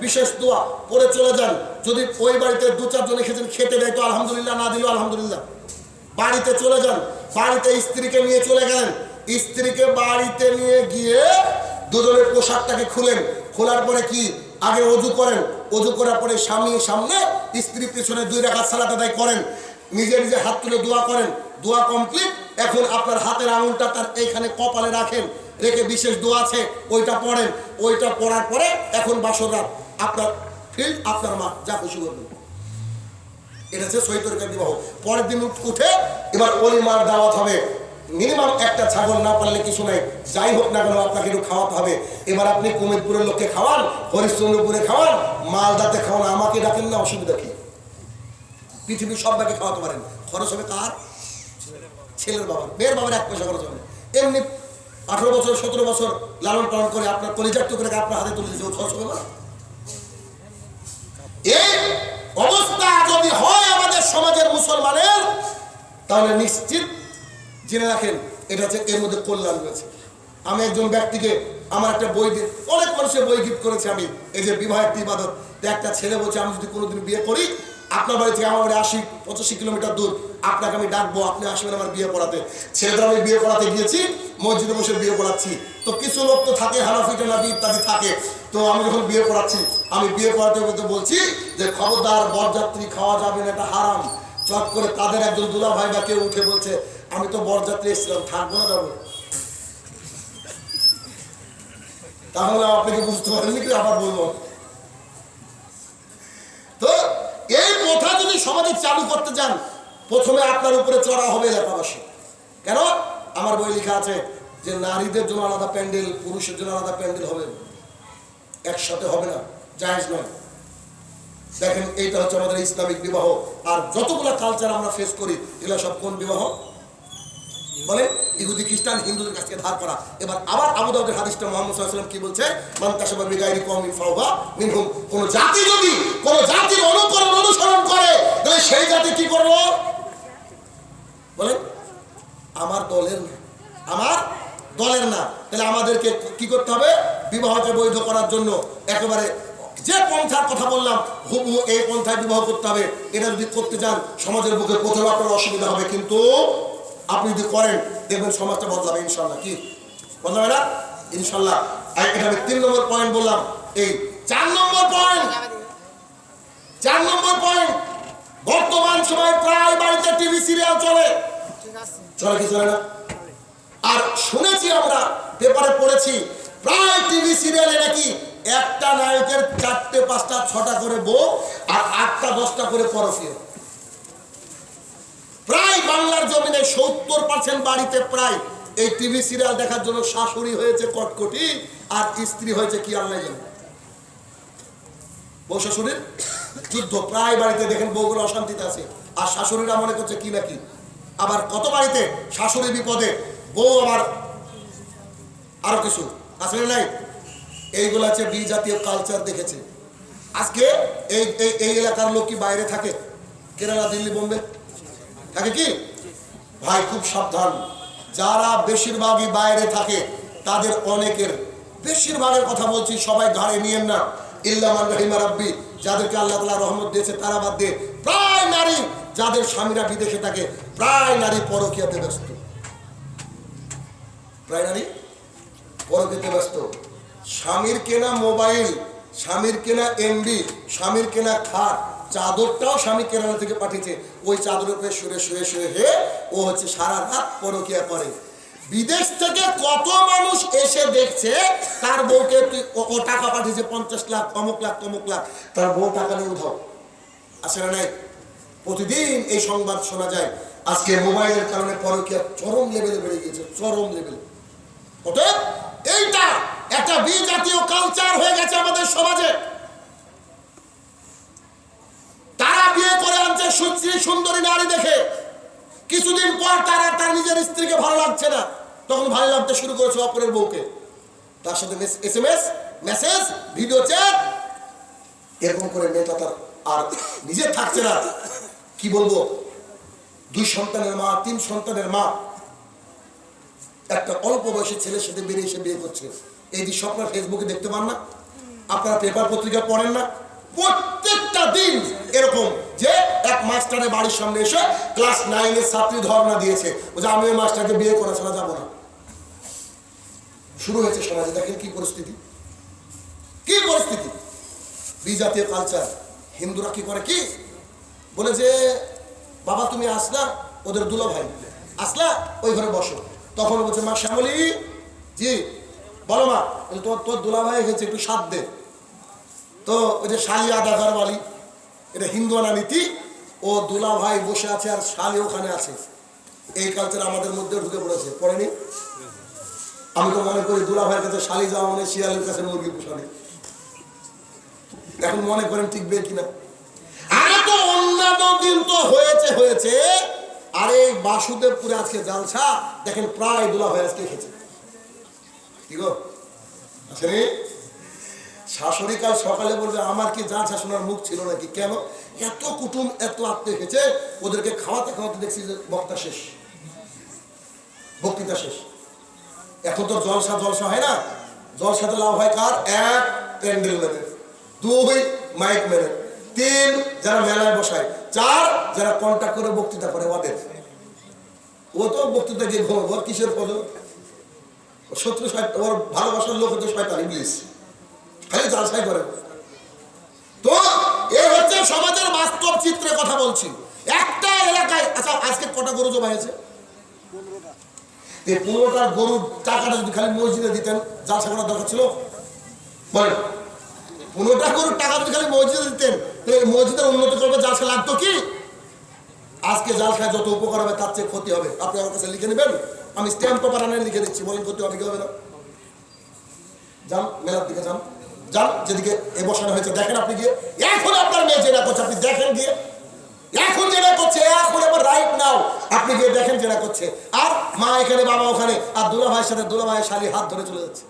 বিশেষ দোয়া পরে চলে যান। যদি ওই বাড়িতে দু চারজন এসেছেন, খেতে দেয় তো আলহামদুলিল্লাহ, না দিল আলহামদুলিল্লাহ। বাড়িতে চলে যান। বাড়িতে স্ত্রীকে নিয়ে চলে গেলেন। স্ত্রীকে বাড়িতে নিয়ে গিয়ে দুজনের পোশাকটাকে খুলেন। খোলার পরে কি? আগে অজু করেন। অজু করার পরে স্বামী সামনে স্ত্রী পিছনে দুই রাখাত সালাত আদায় করেন। নিজে নিজে হাত তুলে দোয়া করেন। দোয়া কমপ্লিট। এখন আপনার হাতের আঙুলটা তার এইখানে কপালে রাখেন। রেখে বিশেষ দোয়া আছে, ওইটা পড়েন। ওইটা পড়ার পরে এখন বাসর রাত। আপনার ফিল্ড আপনার মা যা খুশি করবেন। এটা হচ্ছে সৈতরকার বিবাহ। পরের দিন উঠ- এবার অলিমার দাওয়াত হবে। মিনিমাম একটা ছাগল না পারলে কিছু নাই। যাই হোক না কেন, আপনাকে একটু খাওয়াতে হবে। এবার আপনি কুমিরপুরের লোককে খাওয়ান, হরিশ্চন্দ্রপুরে খাওয়ান, মালদাতে খাওয়ান। আমাকে ডাকেন না, অসুবিধা কি? পৃথিবীর সব ব্যাগে খাওয়াতে পারেন। খরচ হবে কার? ছেলের বাবার। মেয়ের বাবার এক পয়সা খরচ হবে এমনি আঠেরো বছর, সতেরো বছর লালন পালন করে আপনার কলিজার টুকরে আপনার হাতে তুলে দিয়েছে খরচ হবে না এই অবস্থা যদি হয় আমাদের সমাজের মুসলমানের, তাহলে নিশ্চিত জেনে রাখেন, এটা হচ্ছে এর মধ্যে কল্যাণ রয়েছে। আমি একজন ব্যক্তিকে, আমার একটা বই অনেক মানুষের বই গিফট করেছি আমি, এই যে বিবাহের বিবাদত একটা ছেলে বলছে, আমি যদি কোনোদিন বিয়ে করি আপনার বাড়ি থেকে আমার বাড়ি আশি, পঁচাশি কিলোমিটার দূর। আপনাকে আমি ডাকবো, আপনি আসবেন আমার বিয়ে পড়াতে। ছেলেদের আমি বিয়ে পড়াতে গিয়েছি, মসজিদে বসে বিয়ে পড়াচ্ছি। তো কিছু লোক তো থাকে, হানাফি, টানাফি ইত্যাদি থাকে। তো আমি যখন বিয়ে পড়াচ্ছি, আমি বিয়ে পড়াতে বলতে বলছি যে খবরদার, বরযাত্রী খাওয়া যাবে না, এটা হারাম। চট করে তাদের একজন দুলা ভাই বা কেউ উঠে বলছে, আমি তো বরযাত্রী এসেছিলাম, থাকব না যাব তাহলে আপনাকে বুঝতে পারেননি কি আবার বলব তো প্রথা যদি সমাজে চালু করতে চান প্রথমে আপনার উপরে চড়া হবে এলাকাবাসী। কেন? আমার বই লেখা আছে যে নারীদের জন্য আলাদা প্যান্ডেল, পুরুষের জন্য আলাদা প্যান্ডেল হবে। একসাথে হবে না, জায়েজ নয়। দেখেন, এইটা হচ্ছে আমাদের ইসলামিক বিবাহ। আর যতগুলো কালচার আমরা ফেস করি, এগুলো সব কোন বিবাহ? বলে ইহুদি, খ্রিস্টান, হিন্দুদের কাছ থেকে ধার করা। এবার আবার আবু দাউদের হাদিসটা মোহাম্মদ সাল্লাল্লাহু কি বলছে? মান তাশাবা বিগাইরি কওমিন ফাওয়া মিনহুম। কোন জাতি যদি কোন জাতির অনুকরণ অনুসরণ করে তাহলে সেই জাতি কি করল বলেন আমার দলের না আমার দলের না তাহলে আমাদেরকে কি করতে হবে? বিবাহকে বৈধ করার জন্য একেবারে যে পন্থার কথা বললাম হুবহু এই পন্থায় বিবাহ করতে হবে। এটা যদি করতে চান সমাজের বুকে প্রথমে আপনার অসুবিধা হবে। কিন্তু আপনি যদি করেন দেখবেন সমাজটা বদলাবে ইনশাল্লাহ। কি? বদলাবে না? ইনশাল্লাহ। এটা আমি তিন নম্বর পয়েন্ট বললাম। এই চার নম্বর পয়েন্ট চার নম্বর পয়েন্ট বর্তমান সময় প্রায় বাড়িতে টিভি সিরিয়াল চলে। চলে কি চলে না? আর শুনেছি আমরা পেপারে পড়েছি। প্রায় টিভি সিরিয়ালে নাকি একটা নায়কের চারটে, পাঁচটা, ছটা করে বউ আর আটটা, দশটা করে পরফিয়ে প্রায় বাংলার জমিনে সত্তর পার্সেন্ট বাড়িতে প্রায় এই টিভি সিরিয়াল দেখার জন্য শাশুড়ি হয়েছে কটকটি আর স্ত্রী হয়েছে কি আল্লাহ জানে। বউ শাশুড়ির যুদ্ধ, প্রায় বাড়িতে দেখেন বউগুলো অশান্তিতে আছে। আর শাশুড়িরা মনে করছে কি নাকি? আবার কত বাড়িতে শাশুড়ি বিপদে বউ আবার আরও কিছু। আসলে নাই, এইগুলো আছে বি জাতীয় কালচার দেখেছে। আজকে এই এই এই এলাকার লোক কি বাইরে থাকে? কেরালা, দিল্লি, বোম্বে? থাকে কি? ভাই, খুব সাবধান। যারা বেশিরভাগই বাইরে থাকে, তাদের অনেকের বেশিরভাগের কথা বলছি, সবাই ঘাড়ে নিয়েন না। ইল্লামান রহিমা রাব্বি, যাদেরকে আল্লাহ তালা রহমত দিয়েছে, তারা বাদ দিয়ে প্রায় নারী, যাদের স্বামীরা বিদেশে থাকে, প্রায় নারী পরকিয়াতে ব্যস্ত। প্রায় নারী? পরকিয়াতে ব্যস্ত। স্বামীর কেনা মোবাইল, স্বামীর কেনা এমবি স্বামীর কেনা খাট, চাদরটাও স্বামী কেরালা থেকে পাঠিয়েছে। ওই চাদরের উপরে শুয়ে শুয়ে শুয়ে হে ও হচ্ছে সারা রাত পরকিয়া করে। বিদেশ থেকে কত মানুষ এসে দেখছে, তার বউকে ও টাকা পাঠিয়েছে, পঞ্চাশ লাখ, অমুক লাখ, তমুক লাখ, তার বউ টাকা নিয়ে উঠাও আসে না নাই? প্রতিদিন এই সংবাদ শোনা যায়, আজকে মোবাইলের কারণে পরকিয়া চরম লেভেলে বেড়ে গিয়েছে, চরম লেভেলে। অতএব এইটা একটা বিজাতীয় কালচার হয়ে গেছে আমাদের সমাজে। তারা বিয়ে করে আনছে সুশ্রী সুন্দরী নারী দেখে। কিছুদিন পর তারা তার নিজের স্ত্রীকে ভালো লাগছে না। তখন ভালো লাগতে শুরু করেছে অপরের বউকে। তার সাথে S M S message video chat এরকম করে মেয়েটা তার আর নিজে থাকছে না। কি বলব? দুই সন্তানের মা, তিন সন্তানের মা। একটা অল্প বয়সী ছেলের সাথে বেরিয়ে এসে বিয়ে করছে। এই দৃশ্য আপনার ফেসবুকে দেখতে পান না? আপনারা পেপার পত্রিকা পড়েন না? প্রত্যেকটা দিন এরকম যে এক মাস্টারের বাড়ির সামনে এসে ক্লাস নাইনের ছাত্রী ধর্ণা দিয়েছে। বলছে আমি ওই মাস্টারকে বিয়ে করা ছাড়া যাব না। শুরু হয়েছে সমাজে। দেখেন কি পরিস্থিতি। কি পরিস্থিতি? বিজাতীয় কালচার হিন্দুরা কি করে কি? বলে যে, বাবা, তুমি আসলা, ওদের দুলা ভাই। আসলা, ওই ঘরে বসো। তখন বলছে মা শ্যামলী জি বলো মা বলে, তোর তোর দুলা ভাই হয়েছে একটু সাত দে তো ওই যে শালি আদা ঘরবালি এটা হিন্দু আনা নীতি ও দুলা ভাই বসে আছে আর শালি ওখানে আছে। এই কালচার আমাদের মধ্যে ঢুকে পড়েছে পড়েনি? আমি তো মনে করি দুলা ভাইয়ের কাছে শালি যাওয়া মানে শিয়ালের কাছে মুরগি পোষানি এখন মনে করেন টিকবে কিনা? আরে তো অন্যান্য দিন তো হয়েছে হয়েছে। আরে এই বাসুদেবপুরে আজকে জালসা, দেখেন প্রায় দুলা ভাই আজকে খেয়েছে। কি গো? আসেনি শাশুড়ি কাল সকালে বলবে, আমার কি জালসা শোনার মুখ ছিল নাকি? কেন? এত কুটুম, এত আত্মীয় খেয়েছে, ওদেরকে খাওয়াতে খাওয়াতে দেখছি যে বক্তা শেষ। বক্তৃতা শেষ। এখন তো জলসা জলসা হয় না? জলসাতে লাভ হয় কার? এক প্যান্ডেল মেনে দুই মাইক মেনে তিন যারা মেলায় বসায়, চার যারা কন্ট্যাক্ট করে বক্তৃতা করে ওদের। ও তো বক্তৃতা গিয়ে ওর কিসের পদ? শত্রু ওর ভালোবাসার লোক হচ্ছে শয়তান ইংলিশ খালি জালসাই করে। তো এ হচ্ছে সমাজের বাস্তব চিত্রের কথা বলছি। একটা এলাকায় আচ্ছা আজকে কটা গরু জমা হয়েছে? এই পনেরোটার গরুর টাকাটা যদি খালি মসজিদে দিতেন, জালসা করার দরকার ছিল? বলেন। পনেরোটা গরুর টাকা যদি খালি মসজিদে দিতেন। তাহলে মসজিদের উন্নতি করবে জালসা লাগতো কি? আজকে জাল খায় যত উপকার হবে, তার চেয়ে ক্ষতি হবে। আপনি আমার কাছে লিখে নেবেন, আমি স্ট্যাম্প পেপার আনে, লিখে দিচ্ছি, বলেন ক্ষতি হবে কি হবে না। যান, মেলার দিকে যান। যান, যেদিকে এ বসানো হয়েছে, দেখেন আপনি গিয়ে এখন আপনার মেয়ে যেটা করছে, আপনি দেখেন গিয়ে। এখন যেটা করছে, এখন এবার রাইট নাও আপনি গিয়ে দেখেন যেটা করছে। আর মা এখানে, বাবা ওখানে, আর দুলা ভাইয়ের সাথে দুলা ভাইয়ের শালি হাত ধরে চলে যাচ্ছে।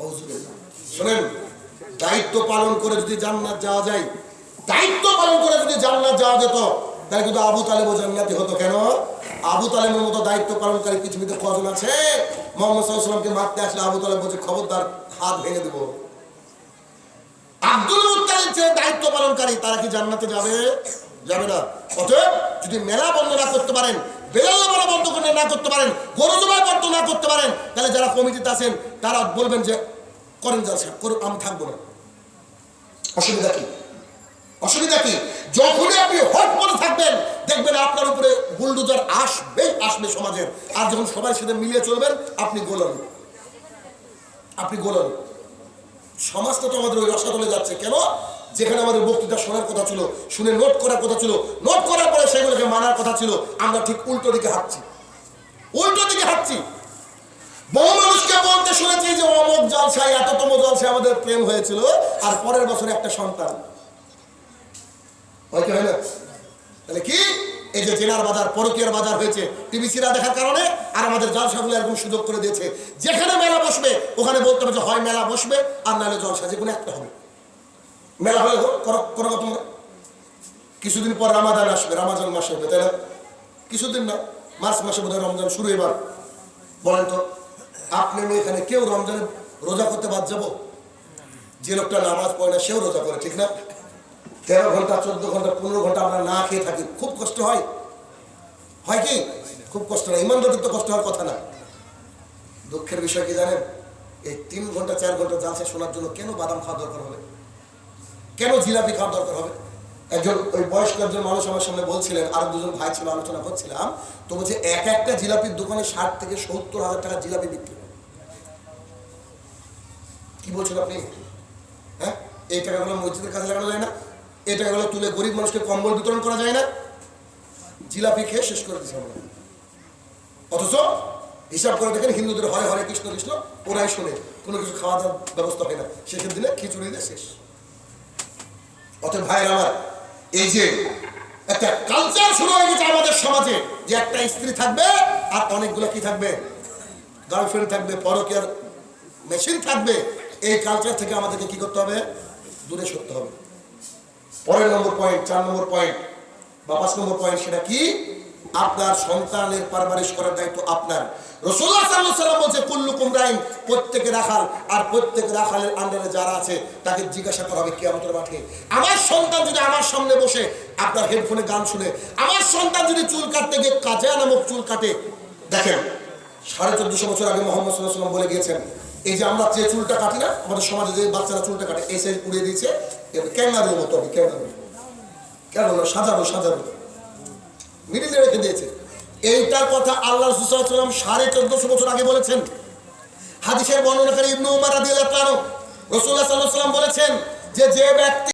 আউযুবিল্লাহ। শোনেন, দায়িত্ব পালন করে যদি জান্নাত যাওয়া যায়, দায়িত্ব পালন করে যদি জান্নাত যাওয়া যেত, তাহলে কিন্তু আবু তালেবও জান্নাতি হতো কেন? আবু তালেবের মতো দায়িত্ব পালনকারী পৃথিবীতে কজন আছে? মোহাম্মদ সাল্লামকে মারতে আসলে আবু তালেব বলছে, খবরদার, হাত ভেঙে দেবো। আব্দুল মুত্তালিব যে দায়িত্ব পালনকারী, তারা কি জান্নাতে যাবে? যাবে না। অতএব যদি মেলা বন্ধ না করতে পারেন বেলাল বন্ধ করে না করতে পারেন গরু বন্ধ না করতে পারেন, তাহলে যারা কমিটিতে আছেন, তারা বলবেন যে করেন যাচ্ছে করুন, আমি থাকব না। অসুবিধা কি? অসুবিধা কি? যখনই আপনি হট করে থাকবেন, দেখবেন আপনার উপরে বুলডোজার আসবে আসবে সমাজের। আর যখন সবাই সাথে মিলিয়ে চলবেন, আপনি গোলাম। আপনি গোলাম। সমাজটা তো আমাদের ওই রসাতলে যাচ্ছে। কেন? যেখানে আমাদের বক্তৃতা শোনার কথা ছিল, শুনে নোট করার কথা ছিল, নোট করার পরে সেগুলোকে মানার কথা ছিল, আমরা ঠিক উল্টো দিকে হাঁটছি। উল্টো দিকে হাঁটছি। বহু মানুষকে বলতে শুনেছি যে অমুক জলসায়, এততম জলসায় আমাদের প্রেম হয়েছিল, আর পরের বছরে একটা সন্তান। কি তাহলে কি? এই যে জেনার বাজার, পরকীয়ার বাজার হয়েছে টিভিসিরা দেখার কারণে, আর আমাদের জলসাগুলো এরকম সুযোগ করে দিয়েছে। যেখানে মেলা বসবে, ওখানে বলতে হবে যে হয় মেলা বসবে, আর নাহলে জলসা যে কোনো একটা হবে। মেলা হলে করো তোমরা। কিছুদিন পর রামাদান আসবে, রামাজান মাসে হবে তাই না? কিছুদিন না, মার্চ মাসে বোধহয় রমজান শুরু এবার। বলেন তো। আপনি আমি এখানে কেউ রমজানে রোজা করতে বাদ যাব? যে লোকটা নামাজ পড়ে না, সেও রোজা করে, ঠিক না? তেরো ঘণ্টা, চোদ্দ ঘণ্টা, পনেরো ঘণ্টা আমরা না খেয়ে থাকি, খুব কষ্ট হয়। হয় কি? খুব কষ্ট হয় ইমানদারের তো কষ্ট হওয়ার কথা না। দুঃখের বিষয় কি জানেন? এই তিন ঘণ্টা, চার ঘণ্টা জালসা শোনার জন্য কেন বাদাম খাওয়া দরকার হবে? কেন জিলাপি খাওয়ার দরকার হবে? একজন ওই বয়স্ক একজন মানুষ আমার সামনে বলছিলেন, আর দুজন ভাই ছিল, আলোচনা করছিলাম, তো বলছে, এক একটা জিলাপির দোকানে ষাট থেকে সত্তর হাজার টাকা জিলাপি বিক্রি হয়। কি বলছেন আপনি? হ্যাঁ? এই টাকাগুলো মসজিদের কাজে লাগানো যায় না, এই টাকাগুলো তুলে গরিব মানুষকে কম্বল বিতরণ করা যায় না। জিলাপি খেয়ে শেষ করে দিচ্ছে আমরা। অথচ হিসাব করে দেখেন, হিন্দুদের হরে হরে কৃষ্ণ কৃষ্ণ, ওরাই শোনে, কোনো কিছু খাওয়া দাওয়ার ব্যবস্থা হয় না। শেষের দিনে খিচুড়ি দিয়ে শেষ। অতএব ভাইয়ের আমার এই যে একটা কালচার শুরু হয়ে গেছে আমাদের সমাজে, যে একটা স্ত্রী থাকবে আর অনেকগুলো কি থাকবে? গার্লফ্রেন্ড থাকবে পরকের মেশিন থাকবে। এই কালচার থেকে আমাদেরকে কি করতে হবে? দূরে সরতে হবে। পরের নম্বর পয়েন্ট চার নম্বর পয়েন্ট বা পাঁচ নম্বর পয়েন্ট সেটা কি? আপনার সন্তানের পারবারিশ করার দায়িত্ব আপনার। সাল্লাহ সাল্লাম বলছে, কুল্লুকুম প্রত্যেকে রাখাল, আর প্রত্যেক রাখালের আন্ডারে যারা আছে, তাকে জিজ্ঞাসা করা হবে মাঠে। আমার সন্তান যদি আমার সামনে বসে আপনার হেডফোনে গান শুনে, আমার সন্তান যদি চুল কাটতে গিয়ে কাজা নামক চুল কাটে, দেখেন, সাড়ে চোদ্দশো বছর আগে মোহাম্মদ সাল্লাহ সাল্লাম বলে গিয়েছেন, এই যে আমরা যে চুলটা কাটি না, আমাদের সমাজে যে বাচ্চারা চুলটা কাটে, এই উড়িয়ে দিয়েছে ক্যাঙ্গারুর মতো হবে ক্যাঙ্গারু কেন না সাজানো সাজানো মিডিলে রেখে দিয়েছে। এইটার কথা আল্লাহ রসুলাম সাড়ে চোদ্দশো বছর আগে বলেছেন। হাদিসের বর্ণনাকারী ইবনু উমার রাদিয়াল্লাহু তাআলা রসুল্লাহ সাল্লাল্লাহু আলাইহি ওয়াসাল্লাম বলেছেন যে যে ব্যক্তি